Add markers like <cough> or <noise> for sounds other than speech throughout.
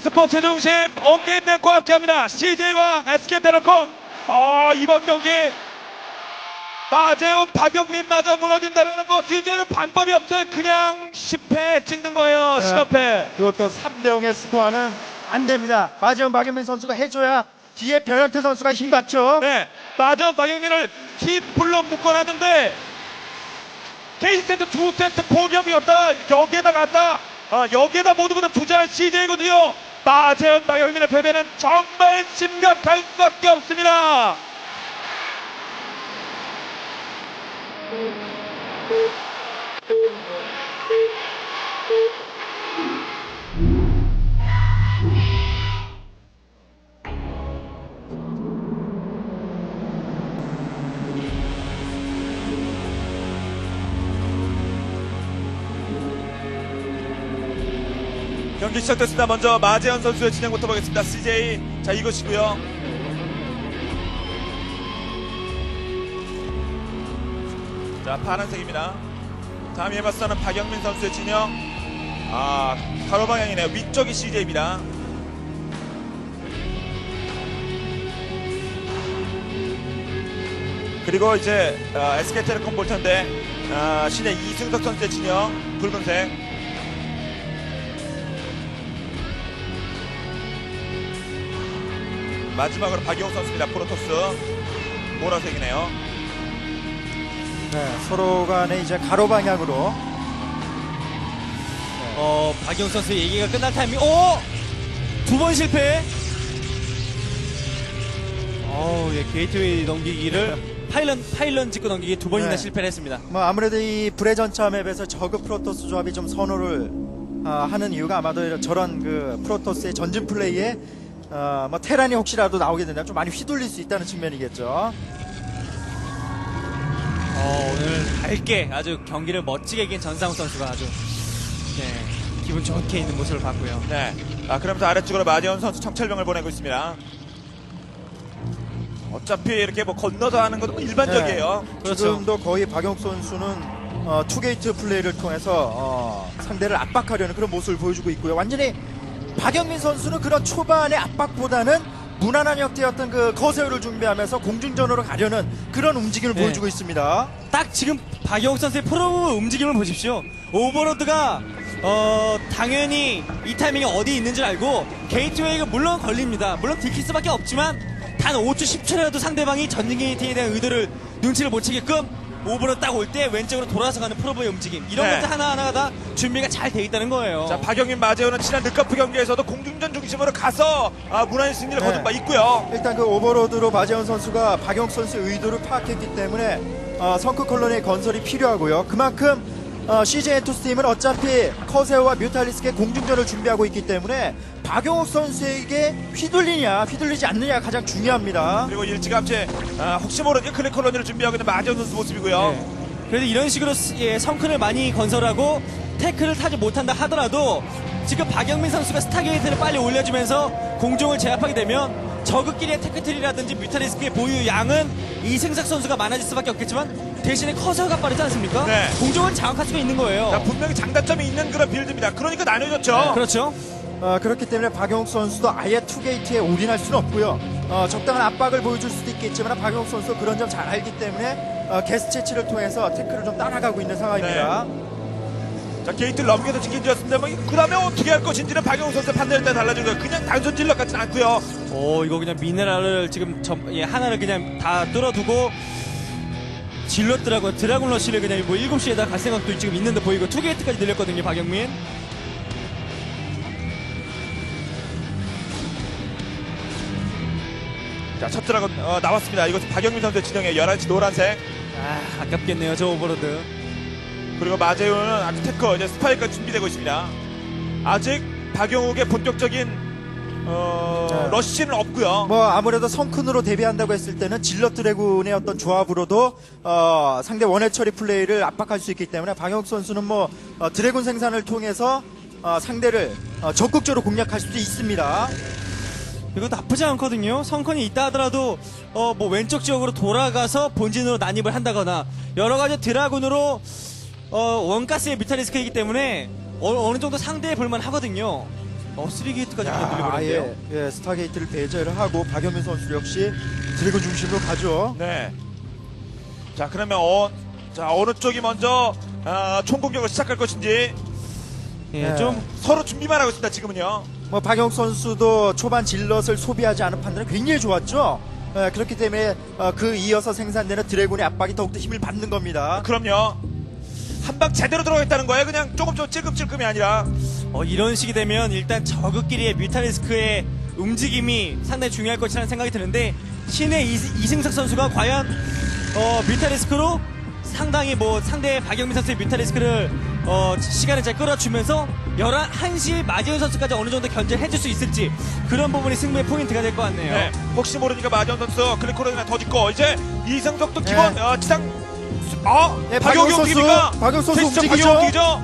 e스포츠 중심 옴게임넷과 함께합니다. CJ와 SK텔레콤. 어, 이번 경기 마재훈 박영민마저 무너진다는 거 CJ는 방법이 없어요. 그냥 10패 찍는 거예요. 네. 10패. 그것도 3대 0의 스코어는 안 됩니다. 마지막 박윤민 선수가 해줘야 뒤에 변현태 선수가 힘 받죠. 네, 마재훈 박영민을 히 불러 묶어놨는데 게임 세트 두 세트 포기함이었다. 여기에다 갔다. 아, 여기에다 모두 그냥 투자한 CJ거든요. 마재훈 박영민의 패배는 정말 심각할 수밖에 없습니다. 경기 시작됐습니다. 먼저 마재현 선수의 진행부터 보겠습니다. CJ 자 이것이고요. 자 파란색입니다. 다음 이에 맞서는 박영민 선수의 진영. 아 가로 방향이네요. 위쪽이 CJ입니다. 그리고 이제 어, SK텔레콤 볼 텐데 아, 신의 이승석 선수의 진영 붉은색. 마지막으로 박용욱 선수입니다. 프로토스 보라색이네요. 네, 서로 간에 이제 가로 방향으로 어, 박영 선수 얘기가 끝날 타이밍, 오! 두 번 실패. 어우, 예, 게이트웨이 넘기기를 <laughs> 파일런, 파일런 찍고 넘기기 두 번이나 네. 실패를 했습니다. 뭐 아무래도 이 브레전차 맵에서 저그 프로토스 조합이 좀 선호를 아, 하는 이유가 아마도 저런 그 프로토스의 전진 플레이에 어, 뭐 테란이 혹시라도 나오게 된다면 좀 많이 휘둘릴 수 있다는 측면이겠죠. 어, 오늘 밝게 아주 경기를 멋지게 이긴 전상우 선수가 아주, 네, 기분 좋게 있는 모습을 봤고요. 네. 아, 그러면서 아래쪽으로 마지원 선수 청철병을 보내고 있습니다. 어차피 이렇게 뭐 건너서 하는 것도 뭐 일반적이에요. 그렇죠. 지금도 거의 박용 선수는 어, 투게이트 플레이를 통해서 어, 상대를 압박하려는 그런 모습을 보여주고 있고요. 완전히 박영민 선수는 그런 초반의 압박보다는 무난한 형태였던 그 커세어를 준비하면서 공중전으로 가려는 그런 움직임을 네. 보여주고 있습니다. 딱 지금 박영 선수의 프로 움직임을 보십시오. 오버로드가 어 당연히 이 타이밍에 어디 있는 줄 알고 게이트웨이가 물론 걸립니다. 물론 들킬 수밖에 없지만 단 5초 10초라도 상대방이 전진 게이트에 대한 의도를 눈치를 못 채게끔 오버로 딱 올 때 왼쪽으로 돌아서 가는 프로보의 움직임 이런 네. 것들 하나하나가 다 준비가 잘 돼 있다는 거예요. 자, 박영민 마재훈은 지난 늑카프 경기에서도 공중전 중심으로 가서 아, 무난히 승리를 네. 거둔 바 있고요. 일단 그 오버로드로 마재현 선수가 박용 선수의 의도를 파악했기 때문에 어, 성크 콜론의 건설이 필요하고요. 그만큼 어, CJ 엔투스 팀은 어차피 커세오와 뮤탈리스크의 공중전을 준비하고 있기 때문에 박용욱 선수에게 휘둘리냐 휘둘리지 않느냐가 가장 중요합니다. 그리고 일찌감치 아, 혹시 모르니 클릭 콜로니를 준비하고 있는 마재훈 선수 모습이고요. 네. 그래도 이런 식으로 스- 예, 성큰을 많이 건설하고 태클을 타지 못한다 하더라도 지금 박영민 선수가 스타게이트를 빨리 올려주면서 공중을 제압하게 되면 저그끼리의 태클트리라든지 뮤타리스크의 보유 양은 이승석 선수가 많아질 수밖에 없겠지만 대신에 커서가 빠르지 않습니까? 네. 공중을 장악할 수가 있는 거예요. 자, 분명히 장단점이 있는 그런 빌드입니다. 그러니까 나눠졌죠. 그렇죠. 어, 그렇기 때문에 박용욱 선수도 아예 투게이트에 올인할 수는 없고요. 어, 적당한 압박을 보여줄 수도 있겠지만 박용욱 선수 그런 점 잘 알기 때문에 어, 게스 채취를 통해서 태클을 좀 따라가고 있는 상황입니다. 자, 게이트를 넘겨서 지킨 줄였습니다. 뭐, 그 다음에 어떻게 할 것인지는 박영욱 선수의 판단에 따라 달라진 거예요. 그냥 단순 딜러 같지는 않고요. 오 이거 그냥 미네랄을 지금 점, 예, 하나를 그냥 다 뚫어두고 질렀더라고요. 드라군 러쉬를 그냥 뭐 7시에다 갈 생각도 지금 있는데 보이고 투게이트까지 늘렸거든요. 박영민. 드라곤 어, 나왔습니다. 이것은 박영민 선수의 진영에 11시 노란색. 아, 아깝겠네요. 저 오버로드. 그리고 마재훈은 아직 테커, 이제 스파이크가 준비되고 있습니다. 아직 박영욱의 본격적인 어, 네. 러쉬는 없고요. 뭐 아무래도 성큰으로 데뷔한다고 했을 때는 질럿 드래곤의 어떤 조합으로도 어, 상대 원해 처리 플레이를 압박할 수 있기 때문에 박영욱 선수는 뭐 어, 드래곤 생산을 통해서 어, 상대를 어, 적극적으로 공략할 수도 있습니다. 이거 나쁘지 않거든요. 성컨이 있다 하더라도 어 뭐 왼쪽 지역으로 돌아가서 본진으로 난입을 한다거나 여러 가지 드라군으로 어 원가스의 뮤타리스크이기 때문에 어, 느 정도 상대해 볼만 하거든요. 어, 3게이트까지 야, 건드려버렸는데요. 아예 예, 스타게이트를 배제를 하고 박영민 선수 역시 드래곤 중심으로 가죠. 네. 자, 그러면 어, 자 어느 쪽이 먼저 아, 총공격을 시작할 것인지 예, 네. 좀 서로 준비만 하고 있습니다. 지금은요. 뭐 박영 선수도 초반 질럿을 소비하지 않은 판단은 굉장히 좋았죠. 예, 그렇기 때문에 어, 그 이어서 생산되는 드래곤의 압박이 더욱더 힘을 받는 겁니다. 그럼요. 한 방 제대로 들어가겠다는 거예요. 그냥 조금 좀 찔끔찔끔이 아니라. 어, 이런 식이 되면 일단 저그끼리의 뮤탈리스크의 움직임이 상당히 중요할 것이라는 생각이 드는데 신의 이, 이승석 선수가 과연 어, 뮤탈리스크로 상당히 뭐 상대 박영민 선수의 뮤탈리스크를 어, 시간을 잘 끌어주면서 11시 마지훈 선수까지 어느 정도 견제를 해줄 수 있을지 그런 부분이 승부의 포인트가 될 것 같네요. 네. 혹시 모르니까 마지원 선수 클리코르나 더 짓고 이제 이성석도 기본 네. 어, 지상 아 네, 박용기 움직입니까? 박용 선수 움직이죠?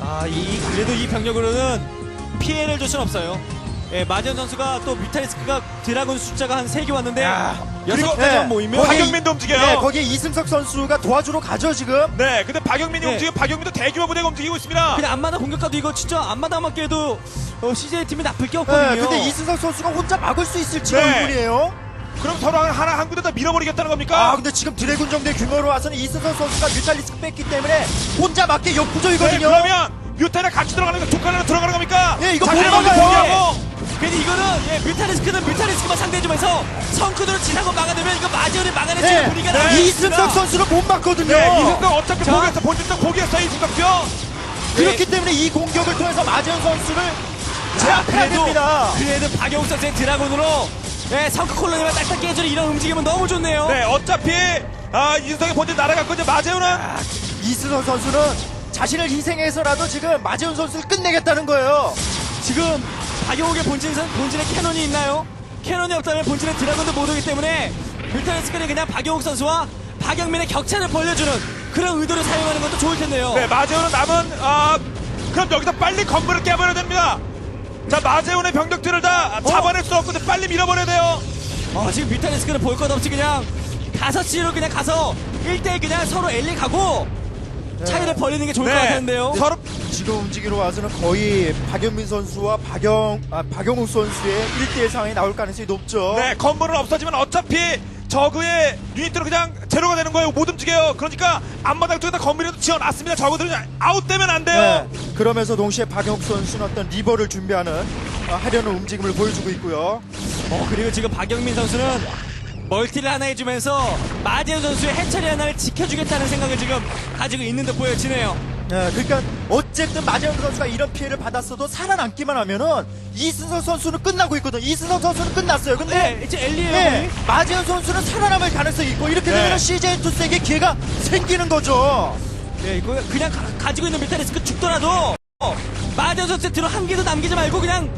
아, 이 그래도 이 병력으로는 피해를 줄 수는 없어요. 예, 마지훈 선수가 또 뮤탈리스크가 드라군 숫자가 한 3개 왔는데 그리고- 여섯 대만 네. 모이면 거기- 박영민도 움직여요. 네, 거기에 이승석 선수가 도와주러 가죠 지금. 네, 근데 박영민이 네. 움직이고 박영민도 대규모 부대가 움직이고 있습니다. 그냥 앞마당 공격가도 이거 진짜 앞마당 맞게도 어, CJ 팀이 나쁠 게 없거든요. 네, 근데 이승석 선수가 혼자 막을 수 있을지가 네. 의문이에요. 그럼 서로 하나 한 군데 다 밀어버리겠다는 겁니까? 아, 근데 지금 드래곤 정도의 규모로 와서는 이승석 선수가 뮤탈리스크 뺐기 때문에 혼자 맞게 네, 역부족이거든요. 그러면 뮤탄에 같이 들어가는 거, 두 칸으로 들어가는 겁니까? 예, 이거 못 막아요. 포기하고. 근데 이거는 예, 뮤탈리스크는 뮤탈리스크만 상대해주면서 성크드로 지나고 막아내면 이거 마지오를 막아내지 네, 분위기가 네. 수 이승석 있습니다. 선수를 못 막거든요. 네, 이승덕 어차피 자. 포기했어. 본진도 포기했어, 이승덕표. 그렇기 때문에 이 공격을 통해서 마지현 선수를 제압해야 그래도 됩니다. 그래도 박영욱 선수의 드라곤으로 예, 성크 콜로니만 딱딱 깨주는 이런 움직임은 너무 좋네요. 네, 어차피, 아, 이승덕이 본진 날아갔고, 이제 마재우는. 이승석 선수는 자신을 희생해서라도 지금 마지현 선수를 끝내겠다는 거예요. 지금 박영욱의 본진, 본진에 캐논이 있나요? 캐논이 없다면 본진에 드라곤도 못 오기 때문에 뮤탈리스크는 그냥 박영욱 선수와 박영민의 격차를 벌려주는 그런 의도를 사용하는 것도 좋을 텐데요. 네, 마재우는 남은, 아, 그럼 여기서 빨리 건물을 깨버려야 됩니다. 자, 마재훈의 병력들을 다 잡아낼 수 없거든. 빨리 밀어버려야 돼요. 어, 지금 뮤탈리스크는 볼 것 없이 그냥 5시로 그냥 가서 1대1 그냥 서로 엘리 가고 차이를 벌리는 게 좋을 것 같은데요. 서로 지금 움직이러 와서는 거의 박영민 선수와 박영, 아, 박영욱 선수의 1대1 상황이 나올 가능성이 높죠. 네, 건물은 없어지면 어차피 저그의 유닛들은 그냥 제로가 되는 거예요. 못 움직여요. 그러니까 앞마당 쪽에다 건물이라도 지어놨습니다. 저그들은 아웃되면 안 돼요. 네, 그러면서 동시에 박영욱 선수는 어떤 리버를 준비하는 아, 하려는 움직임을 보여주고 있고요. 어, 그리고 지금 박영민 선수는 멀티를 하나 해주면서 마지현 선수의 해처리 하나를 지켜주겠다는 생각을 지금 가지고 있는 듯 보여지네요. 네, 그러니까 어쨌든 마재현 선수가 이런 피해를 받았어도 살아남기만 하면은 이승석 선수는 끝나고 있거든. 이승석 선수는 끝났어요. 근데 네, 이제 엘리예요. 네. 마재현 선수는 살아남을 가능성이 있고 이렇게 네. 되면 CJ 투스에게 기회가 생기는 거죠. 네, 이거 그냥 가, 지고 있는 뮤탈리스크 죽더라도 어, 마지현 선수의 뒤로 한 개도 남기지 말고 그냥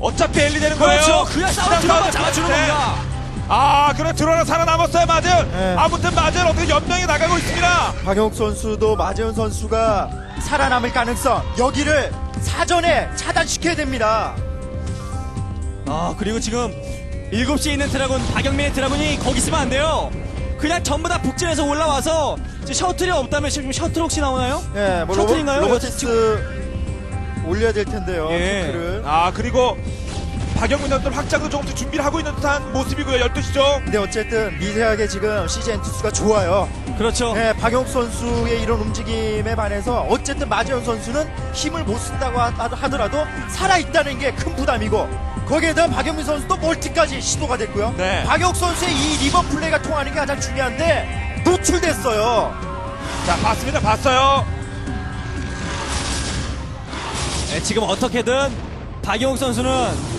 어차피 엘리 되는 거예요. 그렇죠. 그냥 싸움 들어만 잡아주는 네. 겁니다. 아, 그래 들어나 살아남았어요, 마재훈. 네. 아무튼 마재훈 어떻게 연명이 나가고 있습니다. 박영욱 선수도 마재현 선수가 살아남을 가능성 여기를 사전에 차단시켜야 됩니다. 아 그리고 지금 7시에 있는 드라곤 박영민의 드라곤이 거기 있으면 안 돼요 그냥 전부 다 북진에서 올라와서 셔틀이 없다면 지금 셔틀 혹시 나오나요? 예, 뭐 셔틀인가요? 로버티스 올려야 될 텐데요. 예. 셔틀을. 아, 그리고 박영민 선수는 확장도 조금씩 준비를 하고 있는 듯한 모습이고요. 12시죠. 근데 어쨌든 미세하게 지금 CJ 투스가 좋아요. 그렇죠 네, 박용 선수의 이런 움직임에 반해서 어쨌든 마재현 선수는 힘을 못 쓴다고 하- 하더라도 살아있다는 게 큰 부담이고 거기에다 박영민 선수도 멀티까지 시도가 됐고요. 네. 박용 선수의 이 리버 플레이가 통하는 게 가장 중요한데 노출됐어요. 자, 봤습니다. 봤어요. 네, 지금 어떻게든 박영욱 선수는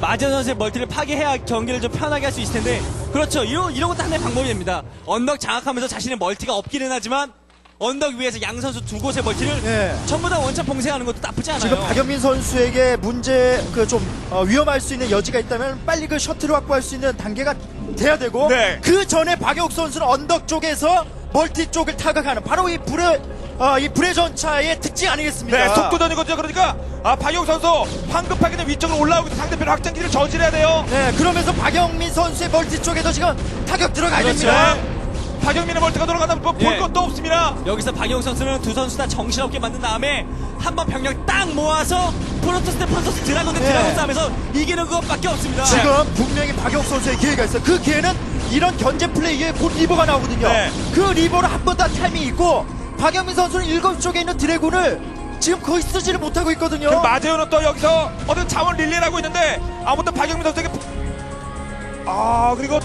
마지현 선수의 멀티를 파괴해야 경기를 좀 편하게 할 수 있을 텐데 그렇죠 이런, 이런 것도 하나의 방법이 됩니다 언덕 장악하면서 자신의 멀티가 없기는 하지만 언덕 위에서 양 선수 두 곳의 멀티를 네. 전부 다 원천 봉쇄하는 것도 나쁘지 않아요 지금 박영민 선수에게 문제 그 좀 위험할 수 있는 여지가 있다면 빨리 그 셔틀을 확보할 수 있는 단계가 돼야 되고 네. 그 전에 박영욱 선수는 언덕 쪽에서 멀티 쪽을 타격하는 바로 이 불의 어, 이 불의 전차의 특징 아니겠습니까? 네, 속도전이거든요. 그러니까 아, 박영 선수 황급하게 그냥 위쪽으로 올라오고 있는 상대편 확장기를 저지해야 돼요. 네, 그러면서 박영민 선수의 멀티 쪽에도 지금 타격 들어가야 그렇죠. 됩니다. 박영민의 멀티가 돌아간다 뭐볼 예. 것도 없습니다. 여기서 박영 선수는 두 선수 다 정신없게 만든 다음에 한 번 병력 딱 모아서 프로토스 대 프로토스 드라곤 대 네. 드라곤 싸움에서 이기는 것밖에 없습니다. 지금 분명히 박영 선수의 기회가 있어요. 그 기회는 이런 견제 플레이에 곧 리버가 나오거든요. 네. 그 리버를 한 번 다 타이밍 있고 박영민 선수는 일곱 쪽에 있는 드래곤을 지금 거의 쓰지를 못하고 있거든요. 그 마재현은 또 여기서 어떤 자원 릴레이를 하고 있는데 아무튼 박영민 선수에게 아 그리고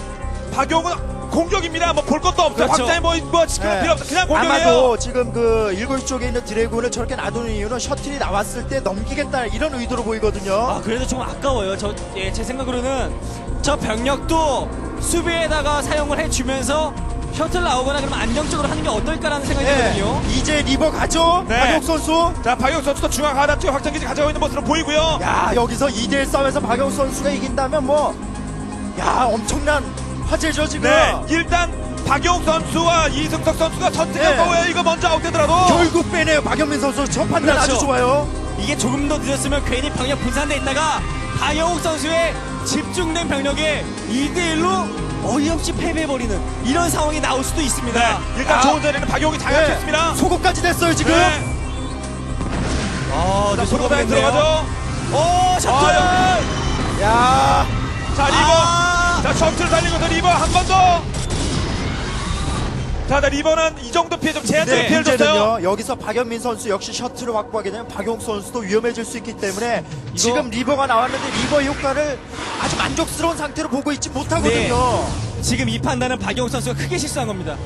박용은 공격입니다. 뭐 볼 것도 없어요. 그렇죠. 확장에 뭐, 뭐 지금 네. 필요 없어. 그냥 공격이에요. 아마도 지금 그 일곱 쪽에 있는 드래곤을 저렇게 놔두는 이유는 셔틀이 나왔을 때 넘기겠다 이런 의도로 보이거든요. 아 그래도 좀 아까워요. 저 예, 제 생각으로는 저 병력도 수비에다가 사용을 해주면서 셔틀 나오거나 그러면 안정적으로 하는 게 어떨까라는 생각이 네. 들거든요. 이제 리버 가죠. 네. 박영 선수. 자 박용 선수도 중앙 하단 쪽에 확장기지 가져가고 있는 모습으로 보이고요. 야 여기서 2대1 싸움에서 박영 선수가 이긴다면 뭐, 야 엄청난 화제죠 지금. 네 일단 박용 선수와 이승석 선수가 전승한 네. 거예요. 이거 먼저 아웃되더라도 결국 빼네요 박영민 선수. 저 판단 그렇죠. 아주 좋아요. 이게 조금 더 늦었으면 괜히 병력 분산돼 있다가 박영욱 선수의 집중된 병력에 2대1로 어이없이 패배해버리는 이런 상황이 나올 수도 있습니다. 네, 일단 아. 좋은 자리는 박용이 장악했습니다. 소고까지 됐어요 지금. 네. 아, 자, 네, 프로다에 소감했네요. 들어가죠. 오, 셔틀! 아, 야 자, 리버. 아. 자, 셔틀 달리고 서 리버 한 번 더. 자, 자, 리버는 이 정도 피해 좀 제한적인 네, 피해를 줬어요. 문제는요. 여기서 박영민 선수 역시 셔틀을 확보하게 되면 박용 선수도 위험해질 수 있기 때문에 지금 리버가 나왔는데 리버 효과를 아주 만족스러운 상태로 보고 있지 못하거든요. 지금 이 판단은 박영욱 선수가 크게 실수한 겁니다.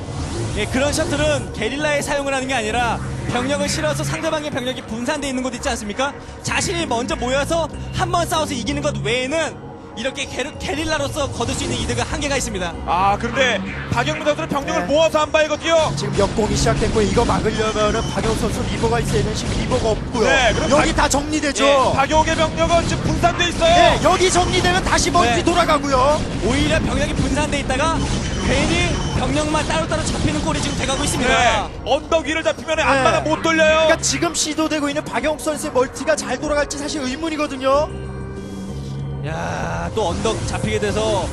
예, 그런 셔틀은 게릴라에 사용을 하는 게 아니라 병력을 실어서 상대방의 병력이 분산되어 있는 곳 있지 않습니까? 자신이 먼저 모여서 한 번 싸워서 이기는 것 외에는 이렇게 게르, 게릴라로서 거둘 수 있는 이득은 한계가 있습니다. 아, 그런데 박영민 선수는 병력을 네. 모아서 한 바이거든요. 지금 역공이 시작됐고 이거 막으려면은 박용 선수 리버가 있어야 되는 지금 리버가 없고요. 네, 그럼 여기 박- 다 정리되죠. 예, 박용의 병력은 지금 분산돼 있어요. 네, 여기 정리되면 다시 먼지 네. 돌아가고요. 오히려 병력이 분산돼 있다가 괜히 병력만 따로따로 잡히는 꼴이 지금 돼가고 있습니다. 네. 언덕 위를 잡히면 앞마다 못 돌려요. 그러니까 지금 시도되고 있는 박용 선수의 멀티가 잘 돌아갈지 사실 의문이거든요. 야, 또 언덕 잡히게 돼서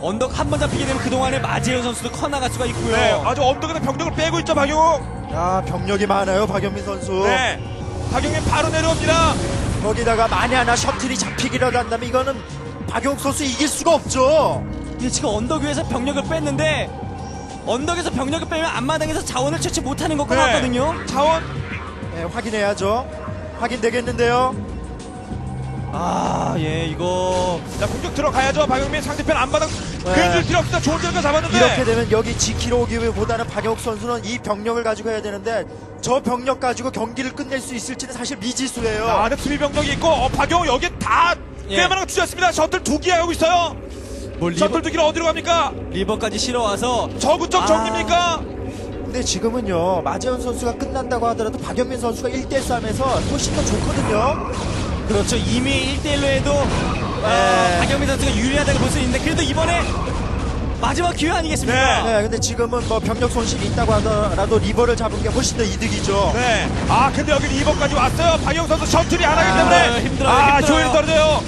언덕 한 번 잡히게 되면 그동안에 마재현 선수도 커 나갈 수가 있고요. 네, 아주 언덕에서 병력을 빼고 있죠, 박용. 야 병력이 많아요 박영민 선수. 네. 박용민 바로 내려옵니다. 거기다가 만에 하나 셔틀이 잡히기라도 한다면 이거는 박용 선수 이길 수가 없죠. 이게 지금 언덕 위에서 병력을 뺐는데 언덕에서 병력을 빼면 앞마당에서 자원을 채취 못하는 것과 네. 같거든요. 자원. 네, 확인해야죠. 확인되겠는데요. 아, 예, 이거 자, 공격 들어가야죠. 박용민 상대편 안바닥 네. 괜줄 필요 없다. 좋은 자리가 잡았는데. 이렇게 되면 여기 지키러 오기보다는 박영욱 선수는 이 병력을 가지고 해야 되는데 저 병력 가지고 경기를 끝낼 수 있을지는 사실 미지수예요. 아, 안에 수비 병력이 있고 어, 박용 여기 다 예. 꽤많은 거 주셨습니다. 셔틀 두개 하고 있어요. 뭐 리버, 셔틀 두 개를 어디로 갑니까? 리버까지 실어와서 저구 쪽 아. 정리입니까? 근데 지금은요 마재현 선수가 끝난다고 하더라도 박영민 선수가 1대1 싸움에서 훨씬 더 좋거든요. 그렇죠. 이미 1대1로 해도 아, 네. 박영민 선수가 유리하다고 볼 수 있는데 그래도 이번에 마지막 기회 아니겠습니까? 네. 네, 근데 지금은 뭐 병력 손실이 있다고 하더라도 리버를 잡은 게 훨씬 더 이득이죠. 네. 아, 근데 여기 2번까지 왔어요. 박용 선수 셔틀이 안 하기 때문에. 힘들어요, 힘들어요, 아, 힘들어요. 효율이 떨어져요.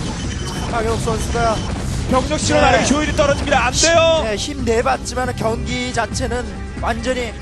박영욱 선수가 병력 실어 네. 나르기 효율이 떨어집니다. 안 돼요. 네, 힘 내봤지만 경기 자체는 완전히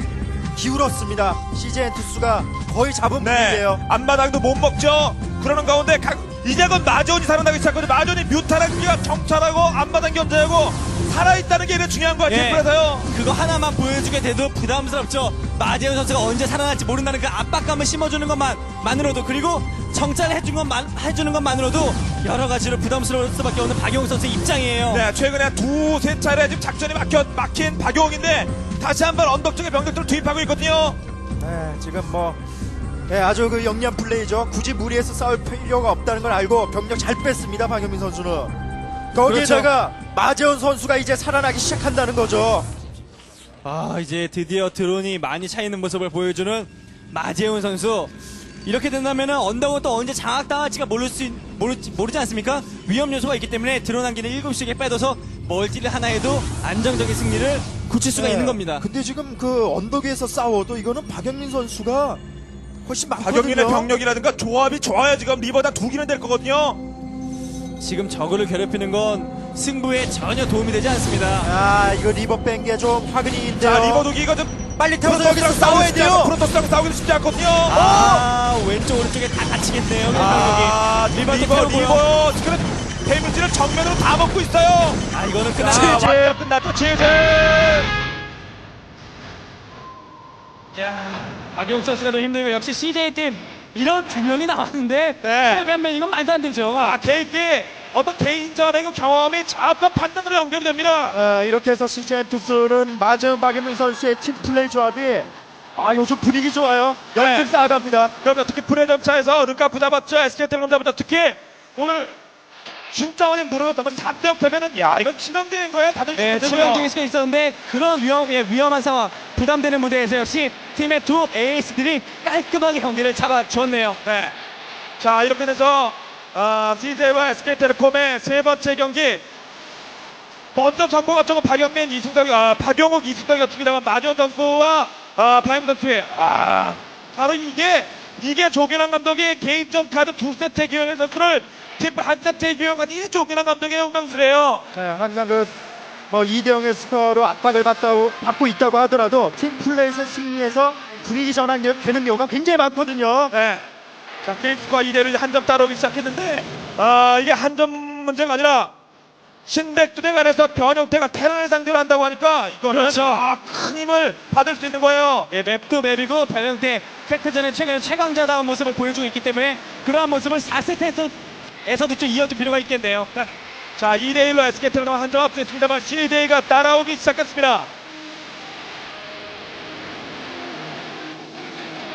기울었습니다. CJ 투수가 거의 잡은 네. 분위기예요. 앞마당도 못 먹죠. 그러는 가운데 각, 이제는 마전이 살아나기 시작하거든요. 마전이 뮤타라기가 정찰하고 앞마당 견제하고 살아있다는 게 이제 중요한 거 같아요. 예. 그래서요. 그거 하나만 보여주게 돼도 부담스럽죠. 마재현 선수가 언제 살아날지 모른다는 그 압박감을 심어주는 것만만으로도 그리고 정찰을 해준 것만 해주는 것만으로도 여러 가지로 부담스러울 수밖에 없는 박용 선수의 입장이에요. 네, 최근에 한 두세 차례 지금 작전이 막혀, 막힌 박용인데 다시 한번 언덕 쪽에 병력들을 투입하고 있거든요. 네, 지금 뭐 네, 아주 그 영리한 플레이죠. 굳이 무리해서 싸울 필요가 없다는 걸 알고 병력 잘 뺐습니다. 박영민 선수는. 거기에다가 마재원 선수가 이제 살아나기 시작한다는 거죠. 아 이제 드디어 드론이 많이 차 있는 모습을 보여주는 마재훈 선수. 이렇게 된다면 언덕은 또 언제 장악당할지가 모를 수 있- 모르지, 모르지 않습니까? 위험 요소가 있기 때문에 드론 한 개는 7시에 빼둬서 멀티를 하나 해도 안정적인 승리를 굳힐 수가 네. 있는 겁니다. 근데 지금 그 언덕 위에서 싸워도 이거는 박영민 선수가 훨씬 많거든요. 박용인의 병력이라든가 조합이 좋아야 지금 리버다 두 개는 될 거거든요. 지금 저그를 괴롭히는 건 승부에 전혀 도움이 되지 않습니다. 아 이거 리버 뺀 게 좀 화근이인데요. 자 리버독이 이거 좀 빨리 태워서 여기서 싸워야 돼요. 프로토스랑 싸우기도 쉽지 않거든요. 아, 왼쪽 오른쪽에 다 갇히겠네요. 아. 리버 리버 태우고요. 리버 지금 데미지를 정면으로 다 먹고 있어요. 아, 이거는 자, 끝났죠. 완전 치즈. 박용 선수가도 힘들고 역시 CJ 팀 이런 두 명이 나왔는데 네. 패배하면 이건 말도 안 되죠. 아, 개인기 어떤 개인전의 그 경험이 자꾸 판단으로 연결됩니다. 어, 이렇게 해서 CJ 투수는 맞은 박예민 선수의 팀 플레이 조합이 아 요즘 분위기 좋아요. 연승 싸움합니다. 그러면 특히 프레점차에서 르카프 잡았죠. SK텔레콤 잡았죠. 특히 오늘 진짜 많이 물어봤던 건 3대0 되면은 야 이건 치명적인 거야. 다들 네, 되고요. 치명적일 수가 있었는데 그런 위험, 예, 위험한 상황, 부담되는 무대에서 역시 팀의 두 에이스들이 깔끔하게 경기를 잡아주었네요. 네. 자 이렇게 돼서 아, CJ와 SK텔레콤의 세 번째 경기 먼저 정보 같은 건 박영민 이승덕이 아, 박영욱 이승덕이 같습니다만 마지원 선수와 아, 박영 선수의 아 바로 이게 이게 조기란 감독이 개인전 카드 두 세트 기용의 선수를 팀한 세트에 기용한 이 조기란 감독의 영광스래요. 네, 항상 그 뭐 2대 0의 스코어로 압박을 받다고, 받고 있다고 하더라도 팀 플레이에서 승리해서 분위기 전환되는 경우가 굉장히 많거든요. 네. 자, 게임스코어 2대를 한점 따라오기 시작했는데, 아, 이게 한 점 문제가 아니라, 신백두대 간에서 변형태가 테란을 상대로 한다고 하니까, 이거는 그렇죠. 아, 큰 힘을 받을 수 있는 거예요. 예, 맵도 맵이고 변형태 팩트전에 최근 최강자다운 모습을 보여주고 있기 때문에 그러한 모습을 4세트에서 에서도 좀 이어줄 필요가 있겠네요. 자, 2대1로 SK텔레콤 한점 앞서 있습니다만, CJ가 따라오기 시작했습니다.